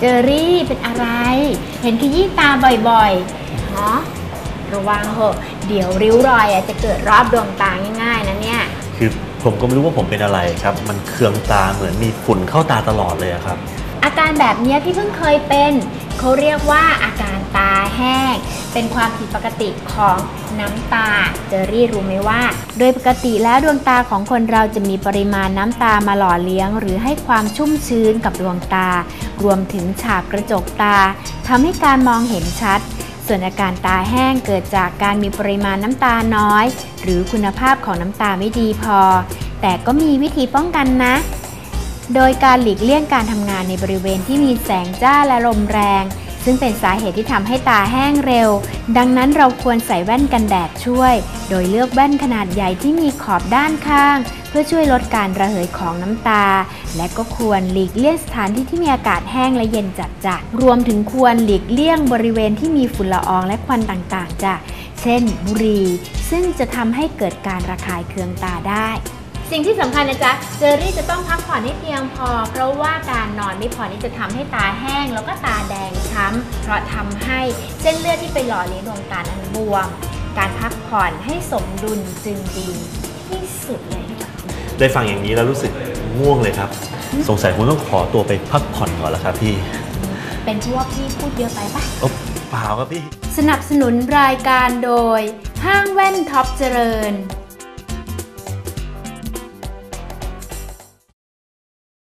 เจอรี่เป็นอะไร เห็นขยี้ตาบ่อยๆฮะระวังเหอะเดี๋ยวริ้วรอยอะจะเกิดรอบดวงตาง่ายๆนะเนี่ยคือผมก็ไม่รู้ว่าผมเป็นอะไรครับ มันเคืองตาเหมือนมีฝุ่นเข้าตาตลอดเลยอะครับ อาการแบบเนี้ยพี่เพิ่งเคยเป็น เขาเรียกว่าอาการตาแห้ง เป็นความผิดปกติของน้ำตา เจอรี่รู้ไหมว่า โดยปกติแล้วดวงตาของคนเราจะมีปริมาณน้ำตามาหล่อเลี้ยง หรือให้ความชุ่มชื้นกับดวงตา รวมถึงฉากกระจกตาทำให้การมองเห็นชัด ส่วนอาการตาแห้งเกิดจากการมีปริมาณน้ำตาน้อย หรือคุณภาพของน้ำตาไม่ดีพอ แต่ก็มีวิธีป้องกันนะ โดยการหลีกเลี่ยงการทำงานในบริเวณที่มีแสงจ้าและลมแรง ซึ่งเป็นสาเหตุที่ทำให้ตาแห้งเร็ว ดังนั้นเราควรใส่แว่นกันแดดช่วย โดยเลือกแว่นขนาดใหญ่ที่มีขอบด้านข้าง เพื่อช่วยลดการระเหยของน้ำตา และก็ควรหลีกเลี่ยงสถานที่ที่มีอากาศแห้งและเย็นจัดๆรวมถึงควรหลีกเลี่ยงบริเวณที่มีฝุ่นละอองและควันต่างๆจ้ะเช่นบุหรี่ซึ่งจะทำให้เกิดการระคายเคืองตาได้ สิ่งที่สำคัญนะจ๊ะเจอรี่จะต้องพักผ่อนให้เพียงพอ เพราะว่าการนอนไม่พอนี่จะทำให้ตาแห้ง แล้วก็ตาแดงช้ำเพราะทำให้เส้นเลือดที่ไปหล่อเลี้ยงดวงตานั้นบวม การพักผ่อนให้สมดุลจึงดีที่สุดเลยได้ฟังอย่างนี้แล้วรู้สึกง่วงเลยครับ สงสัยผมต้องขอตัวไปพักผ่อนก่อนแล้วครับพี่ เป็นพวกที่พูดเยอะไปปะโอ๊ะเปล่าครับพี่ สนับสนุนรายการโดย ห้างแว่นท็อปเจริญ